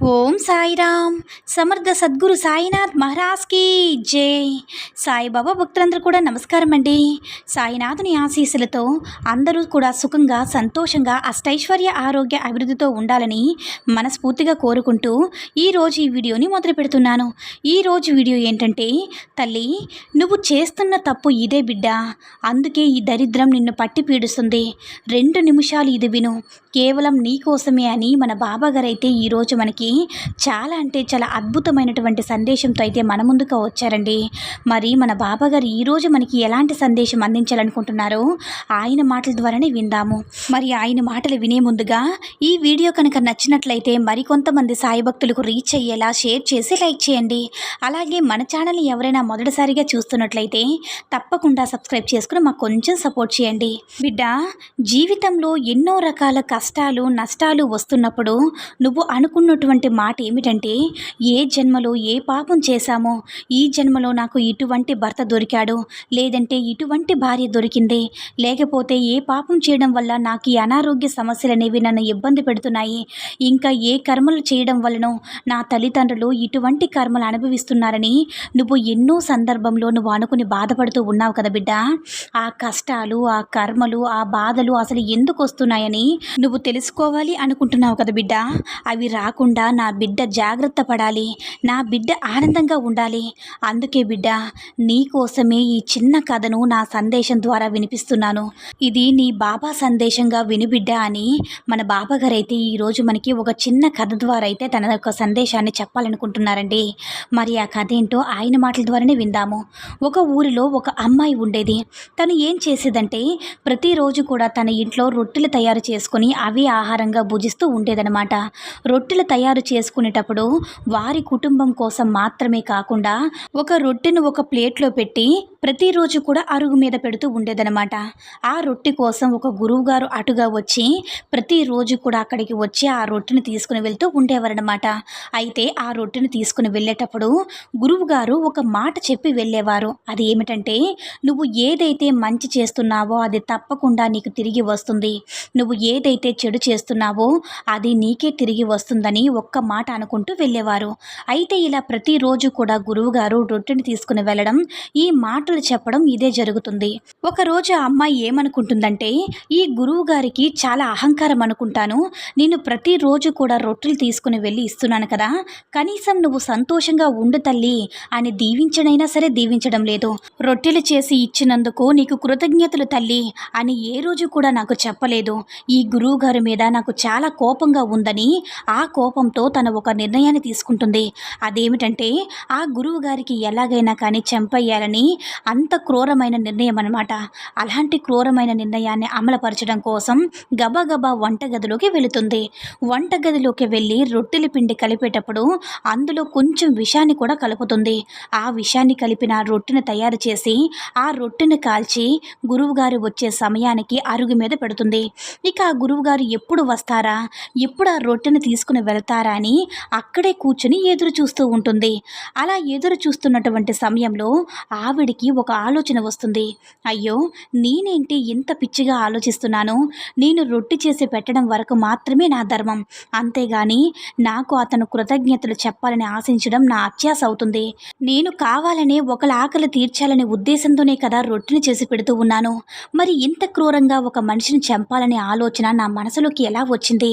ఓం సాయిరామ్. సమర్థ సద్గురు సాయినాథ్ మహారాజ్కి జై. సాయిబాబా భక్తులందరూ కూడా నమస్కారం అండి. సాయినాథుని ఆశీస్సులతో అందరూ కూడా సుఖంగా సంతోషంగా అష్టైశ్వర్య ఆరోగ్య అభివృద్ధితో ఉండాలని మనస్ఫూర్తిగా కోరుకుంటూ ఈరోజు ఈ వీడియోని మొదలు పెడుతున్నాను. ఈరోజు వీడియో ఏంటంటే తల్లి నువ్వు చేస్తున్న తప్పు ఇదే బిడ్డ. అందుకే ఈ దరిద్రం నిన్ను పట్టి పీడుస్తుంది. రెండు నిమిషాలు ఇది విను. కేవలం నీ కోసమే అని మన బాబాగారైతే ఈరోజు మనకి చాలా అంటే చాలా అద్భుతమైనటువంటి సందేశంతో అయితే మన ముందుకు వచ్చారండి. మరి మన బాబాగారు ఈరోజు మనకి ఎలాంటి సందేశం అందించాలనుకుంటున్నారో ఆయన మాటల ద్వారానే విందాము. మరి ఆయన మాటలు వినే ముందుగా ఈ వీడియో కనుక నచ్చినట్లయితే మరికొంతమంది సాయి భక్తులకు రీచ్ అయ్యేలా షేర్ చేసి లైక్ చేయండి. అలాగే మన ఛానల్ని ఎవరైనా మొదటిసారిగా చూస్తున్నట్లయితే తప్పకుండా సబ్స్క్రైబ్ చేసుకుని మాకు కొంచెం సపోర్ట్ చేయండి. బిడ్డ జీవితంలో ఎన్నో రకాల కష్టాలు నష్టాలు వస్తున్నప్పుడు నువ్వు అనుకున్నటువంటి మాట ఏమిటంటే ఏ జన్మలో ఏ పాపం చేశామో ఈ జన్మలో నాకు ఇటువంటి భర్త దొరికాడు. లేదంటే ఇటువంటి భార్య దొరికింది. లేకపోతే ఏ పాపం చేయడం వల్ల నాకు ఈ అనారోగ్య సమస్యలు అనేవి నన్ను ఇబ్బంది పెడుతున్నాయి. ఇంకా ఏ కర్మలు చేయడం వలనో నా తల్లిదండ్రులు ఇటువంటి కర్మలు అనుభవిస్తున్నారని నువ్వు ఎన్నో సందర్భంలో నువ్వు అనుకుని బాధపడుతూ ఉన్నావు కదా బిడ్డ. ఆ కష్టాలు ఆ కర్మలు ఆ బాధలు అసలు ఎందుకు వస్తున్నాయని నువ్వు తెలుసుకోవాలి అనుకుంటున్నావు కదా బిడ్డ. అవి రాకుండా నా బిడ్డ జాగ్రత్త పడాలి. నా బిడ్డ ఆనందంగా ఉండాలి. అందుకే బిడ్డ నీ కోసమే ఈ చిన్న కథను నా సందేశం ద్వారా వినిపిస్తున్నాను. ఇది నీ బాబా సందేశంగా విను బిడ్డ అని మన బాబాగారు అయితే ఈరోజు మనకి ఒక చిన్న కథ ద్వారా అయితే తన యొక్క సందేశాన్ని చెప్పాలనుకుంటున్నారండి. మరి ఆ కథ ఏంటో ఆయన మాటల ద్వారానే విందాము. ఒక ఊరిలో ఒక అమ్మాయి ఉండేది. తను ఏం చేసేదంటే ప్రతిరోజు కూడా తన ఇంట్లో రొట్టెలు తయారు చేసుకొని అవి ఆహారంగా భుజిస్తూ ఉండేదనమాట రొట్టెలు తయారు చేసుకునేటప్పుడు వారి కుటుంబం కోసం మాత్రమే కాకుండా ఒక రొట్టెను ఒక ప్లేట్లో పెట్టి ప్రతిరోజు కూడా అరుగు మీద పెడుతూ ఉండేదనమాట ఆ రొట్టె కోసం ఒక గురువుగారు అటుగా వచ్చి ప్రతిరోజు కూడా అక్కడికి వచ్చి ఆ రొట్టెని తీసుకుని వెళ్తూ ఉండేవారనమాట అయితే ఆ రొట్టెని తీసుకుని వెళ్ళేటప్పుడు గురువుగారు ఒక మాట చెప్పి వెళ్ళేవారు. అది ఏమిటంటే నువ్వు ఏదైతే మంచి చేస్తున్నావో అది తప్పకుండా నీకు తిరిగి వస్తుంది. నువ్వు ఏదైతే చెడు చేస్తున్నావో అది నీకే తిరిగి వస్తుందని ఒక్క మాట అనుకుంటూ వెళ్ళేవారు. అయితే ఇలా ప్రతిరోజు కూడా గురువుగారు రొట్టెని తీసుకుని వెళ్ళడం ఈ మాటలు చెప్పడం ఇదే జరుగుతుంది. ఒకరోజు ఆ అమ్మాయి ఏమనుకుంటుందంటే ఈ గురువు గారికి చాలా అహంకారం అనుకుంటాను. నేను ప్రతిరోజు కూడా రొట్టెలు తీసుకుని వెళ్ళి ఇస్తున్నాను కదా కనీసం నువ్వు సంతోషంగా ఉండు తల్లి అని దీవించడైనా సరే దీవించడం లేదు. రొట్టెలు చేసి ఇచ్చినందుకు నీకు కృతజ్ఞతలు తల్లి అని ఏ రోజు కూడా నాకు చెప్పలేదు. ఈ గురువు గారి మీద నాకు చాలా కోపంగా ఉందని ఆ కోపంతో తను ఒక నిర్ణయాన్ని తీసుకుంటుంది. అదేమిటంటే ఆ గురువు గారికి ఎలాగైనా కానీ చంపేయాలని అంత క్రూరమైన నిర్ణయం అనమాట అలాంటి క్రూరమైన నిర్ణయాన్ని అమలుపరచడం కోసం గబగబా వంటగదిలోకి వెళుతుంది. వంటగదిలోకి వెళ్ళి రొట్టెల పిండి కలిపేటప్పుడు అందులో కొంచెం విషాన్ని కూడా కలుపుతుంది. ఆ విషాన్ని కలిపిన రొట్టెను తయారు చేసి ఆ రొట్టెను కాల్చి గురువుగారు వచ్చే సమయానికి అరుగు మీద పెడుతుంది. ఇక ఆ గురువుగారు ఎప్పుడు వస్తారా? ఎప్పుడు ఆ రొట్టెను తీసుకుని వెళ్తారా? అని అక్కడే కూర్చుని ఎదురు చూస్తూ ఉంటుంది. అలా ఎదురు చూస్తున్నటువంటి సమయంలో ఆవిడికి ఒక ఆలోచన వస్తుంది. అయ్యో నేనేంటి ఇంత పిచ్చిగా ఆలోచిస్తున్నాను? నేను రొట్టె చేసి పెట్టడం వరకు మాత్రమే నా ధర్మం. అంతేగాని నాకు అతను కృతజ్ఞతలు చెప్పాలని ఆశించడం నా అత్యాస అవుతుంది. నేను కావాలనే ఒకళ్ళ ఆకలి తీర్చాలనే ఉద్దేశంతోనే కదా రొట్టెని చేసి పెడుతూ ఉన్నాను. మరి ఇంత క్రూరంగా ఒక మనిషిని చంపాలనే ఆలోచన నా మనసులోకి ఎలా వచ్చింది?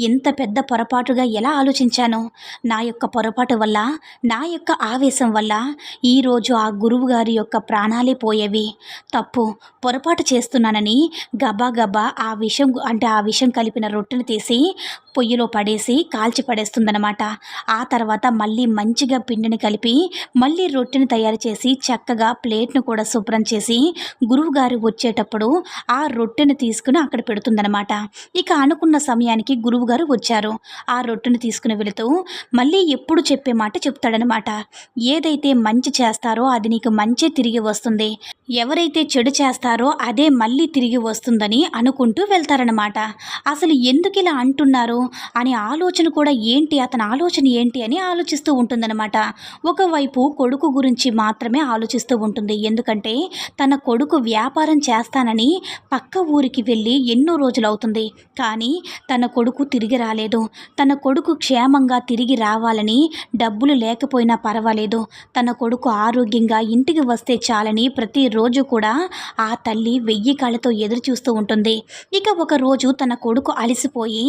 ఇంత పెద్ద పొరపాటుగా ఎలా ఆలోచించాను. నా యొక్క పొరపాటు వల్ల నా యొక్క ఆవేశం వల్ల ఈరోజు ఆ గురువు గారి యొక్క ప్రాణాలే పోయేవి. తప్పు పొరపాటు చేస్తున్నానని గబా గబా ఆ విషం అంటే ఆ విషం కలిపిన రొట్టెను తీసి పొయ్యిలో పడేసి కాల్చి పడేస్తుందనమాట ఆ తర్వాత మళ్ళీ మంచిగా పిండిని కలిపి మళ్ళీ రొట్టెని తయారు చేసి చక్కగా ప్లేట్ను కూడా శుభ్రం చేసి గురువుగారు వచ్చేటప్పుడు ఆ రొట్టెని తీసుకుని అక్కడ పెడుతుందనమాట ఇక అనుకున్న సమయానికి గురువుగారు వచ్చారు. ఆ రొట్టెని తీసుకుని వెళుతూ మళ్ళీ ఎప్పుడు చెప్పే మాట చెప్తాడనమాట ఏదైతే మంచి చేస్తారో అది నీకు మంచి తిరిగి వస్తుంది. ఎవరైతే చెడు చేస్తారో అదే మళ్ళీ తిరిగి వస్తుందని అనుకుంటూ వెళ్తారనమాట అసలు ఎందుకు ఇలా అంటున్నారు? అనే ఆలోచన కూడా ఏంటి? అతని ఆలోచన ఏంటి అని ఆలోచిస్తూ ఉంటుందన్నమాట. ఒకవైపు కొడుకు గురించి మాత్రమే ఆలోచిస్తూ ఉంటుంది. ఎందుకంటే తన కొడుకు వ్యాపారం చేస్తానని పక్క ఊరికి వెళ్ళి ఎన్నో రోజులు అవుతుంది. కానీ తన కొడుకు తిరిగి రాలేదు. తన కొడుకు క్షేమంగా తిరిగి రావాలని డబ్బులు లేకపోయినా పర్వాలేదు. తన కొడుకు ఆరోగ్యంగా ఇంటికి వస్తే చాలని ప్రతిరోజు కూడా ఆ తల్లి వెయ్యి కాళ్ళతో ఎదురు చూస్తూ ఉంటుంది. ఇక ఒక రోజు తన కొడుకు అలసిపోయి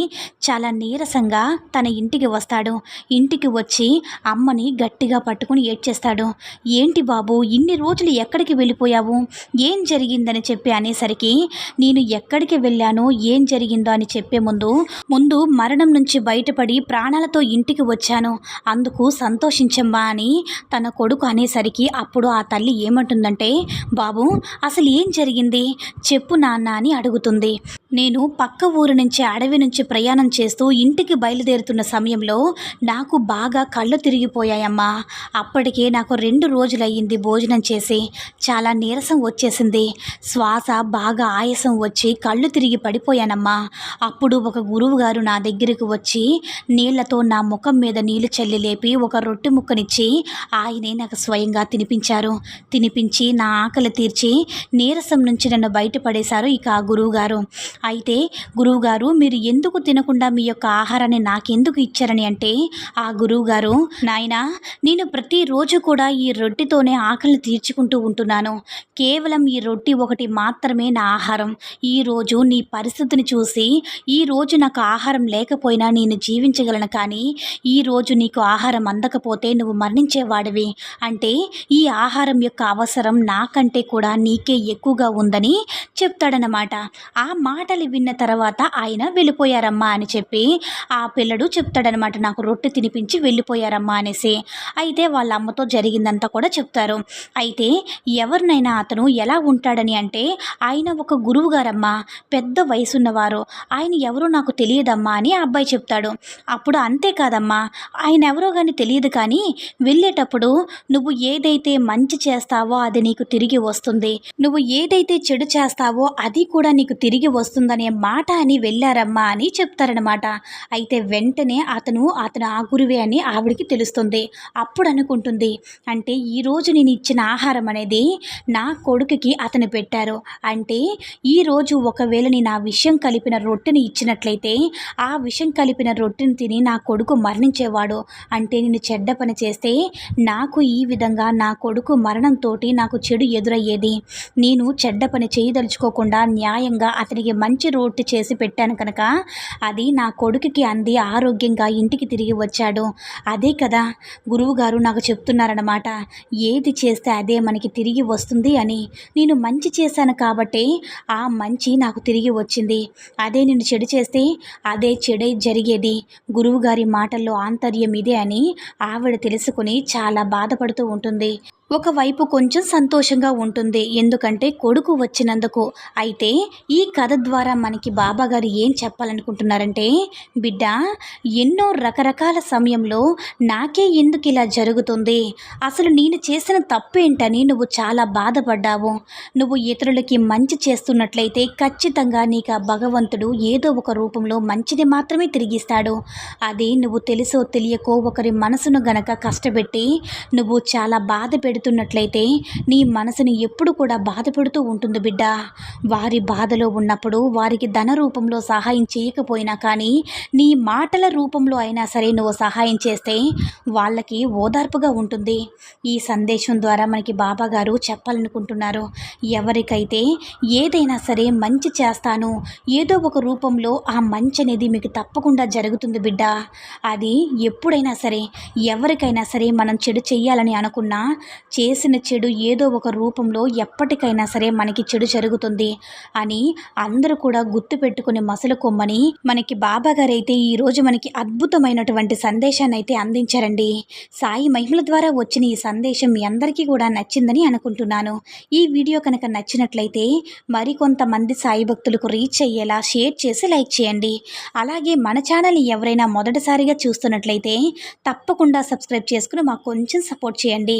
చాలా చాలా నీరసంగా తన ఇంటికి వస్తాడు. ఇంటికి వచ్చి అమ్మని గట్టిగా పట్టుకుని ఏడ్చేస్తాడు. ఏంటి బాబు ఇన్ని రోజులు ఎక్కడికి వెళ్ళిపోయావు? ఏం జరిగిందని చెప్పి అనేసరికి నేను ఎక్కడికి వెళ్ళాను ఏం జరిగిందో అని చెప్పే ముందు ముందు మరణం నుంచి బయటపడి ప్రాణాలతో ఇంటికి వచ్చాను. అందుకు సంతోషించమ్మా అని తన కొడుకు అనేసరికి అప్పుడు ఆ తల్లి ఏమంటుందంటే బాబు అసలు ఏం జరిగింది? చెప్పు నాన్న అని అడుగుతుంది. నేను పక్క ఊరు నుంచి అడవి నుంచి ప్రయాణం చేస్తూ ఇంటికి బయలుదేరుతున్న సమయంలో నాకు బాగా కళ్ళు తిరిగిపోయాయమ్మా. అప్పటికే నాకు రెండు రోజులయ్యింది భోజనం చేసి. చాలా నీరసం వచ్చేసింది. శ్వాస బాగా ఆయాసం వచ్చి కళ్ళు తిరిగి పడిపోయానమ్మా. అప్పుడు ఒక గురువు గారు నా దగ్గరికి వచ్చి నీళ్ళతో నా ముఖం మీద నీళ్ళు చల్లి లేపి ఒక రొట్టె ముక్కనిచ్చి ఆయనే నాకు స్వయంగా తినిపించారు. తినిపించి నా ఆకలి తీర్చి నీరసం నుంచి నన్ను బయటపడేశారు ఇక ఆ గురువుగారు. అయితే గురువుగారు మీరు ఎందుకు తినకుండా మీ యొక్క ఆహారాన్ని నాకెందుకు ఇచ్చారని అంటే ఆ గురువుగారు నాయన నేను ప్రతిరోజు కూడా ఈ రొట్టెతోనే ఆకలి తీర్చుకుంటూ ఉంటున్నాను. కేవలం ఈ రొట్టె ఒకటి మాత్రమే నా ఆహారం. ఈరోజు నీ పరిస్థితిని చూసి ఈరోజు నాకు ఆహారం లేకపోయినా నేను జీవించగలను కానీ ఈరోజు నీకు ఆహారం అందకపోతే నువ్వు మరణించేవాడివి. అంటే ఈ ఆహారం యొక్క అవసరం నాకంటే కూడా నీకే ఎక్కువగా ఉందని చెప్తాడనమాట ఆ మాటలు విన్న తర్వాత ఆయన వెళ్ళిపోయారమ్మా అని చెప్పి చెప్పి ఆ పిల్లడు చెప్తాడనమాట నాకు రొట్టె తినిపించి వెళ్ళిపోయారమ్మా అనేసి. అయితే వాళ్ళ అమ్మతో జరిగిందంతా కూడా చెప్తారు. అయితే ఎవరినైనా అతను ఎలా ఉంటాడని అంటే ఆయన ఒక గురువు గారమ్మా పెద్ద వయసున్నవారు. ఆయన ఎవరో నాకు తెలియదమ్మా అని ఆ అబ్బాయి చెప్తాడు. అప్పుడు అంతేకాదమ్మా ఆయన ఎవరో కానీ తెలియదు కానీ వెళ్ళేటప్పుడు నువ్వు ఏదైతే మంచి చేస్తావో అది నీకు తిరిగి వస్తుంది. నువ్వు ఏదైతే చెడు చేస్తావో అది కూడా నీకు తిరిగి వస్తుందనే మాట అని వెళ్ళారమ్మా అని చెప్తారనమాట. అయితే వెంటనే అతను అతను ఆ గురువే అని ఆవిడికి తెలుస్తుంది. అప్పుడు అనుకుంటుంది అంటే ఈరోజు నేను ఇచ్చిన ఆహారం అనేది నా కొడుకుకి అతను పెట్టారు. అంటే ఈరోజు ఒకవేళ నేను ఆ విషయం కలిపిన రొట్టెని ఇచ్చినట్లయితే ఆ విషం కలిపిన రొట్టెని తిని నా కొడుకు మరణించేవాడు. అంటే నేను చెడ్డ పని చేస్తే నాకు ఈ విధంగా నా కొడుకు మరణంతో నాకు చెడు ఎదురయ్యేది. నేను చెడ్డ పని చేయదలుచుకోకుండా న్యాయంగా అతనికి మంచి రొట్టె చేసి పెట్టాను కనుక అది నా కొడుకుకి అంది. ఆరోగ్యంగా ఇంటికి తిరిగి వచ్చాడు. అదే కదా గురువుగారు నాకు చెప్తున్నారన్నమాట. ఏది చేస్తే అదే మనకి తిరిగి వస్తుంది అని. నేను మంచి చేశాను కాబట్టి ఆ మంచి నాకు తిరిగి వచ్చింది. అదే నేను చెడు చేస్తే అదే చెడే జరిగేది. గురువుగారి మాటల్లో ఆంతర్యం ఇదే అని ఆవిడ తెలుసుకుని చాలా బాధపడుతూ ఉంటుంది. ఒకవైపు కొంచెం సంతోషంగా ఉంటుంది. ఎందుకంటే కొడుకు వచ్చినందుకు. అయితే ఈ కథ ద్వారా మనకి బాబాగారు ఏం చెప్పాలనుకుంటున్నారంటే బిడ్డ ఎన్నో రకరకాల సమయంలో నాకే ఎందుకు ఇలా జరుగుతుంది? అసలు నేను చేసిన తప్పేంటని నువ్వు చాలా బాధపడ్డావు. నువ్వు ఇతరులకి మంచి చేస్తున్నట్లయితే ఖచ్చితంగా నీకు ఆ భగవంతుడు ఏదో ఒక రూపంలో మంచిని మాత్రమే తిరిగిస్తాడు. అది నువ్వు తెలుసో తెలియకో ఒకరి మనసును గనక కష్టపెట్టి నువ్వు చాలా బాధ పెడుతున్నట్లయితే నీ మనసుని ఎప్పుడు కూడా బాధపడుతూ ఉంటుంది బిడ్డ. వారి బాధలో ఉన్నప్పుడు వారికి ధన రూపంలో సహాయం చేయకపోయినా కానీ నీ మాటల రూపంలో అయినా సరే నువ్వు సహాయం చేస్తే వాళ్ళకి ఓదార్పుగా ఉంటుంది. ఈ సందేశం ద్వారా మనకి బాబా గారు చెప్పాలనుకుంటున్నారు. ఎవరికైతే ఏదైనా సరే మంచి చేస్తాను ఏదో ఒక రూపంలో ఆ మంచి అనేది మీకు తప్పకుండా జరుగుతుంది బిడ్డ. అది ఎప్పుడైనా సరే ఎవరికైనా సరే మనం చెడు చెయ్యాలని అనుకున్నా చేసిన చెడు ఏదో ఒక రూపంలో ఎప్పటికైనా సరే మనకి చెడు జరుగుతుంది అని అందరూ కూడా గుర్తు పెట్టుకుని మసలు కొమ్మని మనకి బాబా గారు ఈరోజు మనకి అద్భుతమైనటువంటి సందేశాన్ని అయితే అందించారండి. సాయి మహిమల ద్వారా వచ్చిన ఈ సందేశం మీ అందరికీ కూడా నచ్చిందని అనుకుంటున్నాను. ఈ వీడియో కనుక నచ్చినట్లయితే మరికొంతమంది సాయి భక్తులకు రీచ్ అయ్యేలా షేర్ చేసి లైక్ చేయండి. అలాగే మన ఛానల్ని ఎవరైనా మొదటిసారిగా చూస్తున్నట్లయితే తప్పకుండా సబ్స్క్రైబ్ చేసుకుని మాకు కొంచెం సపోర్ట్ చేయండి.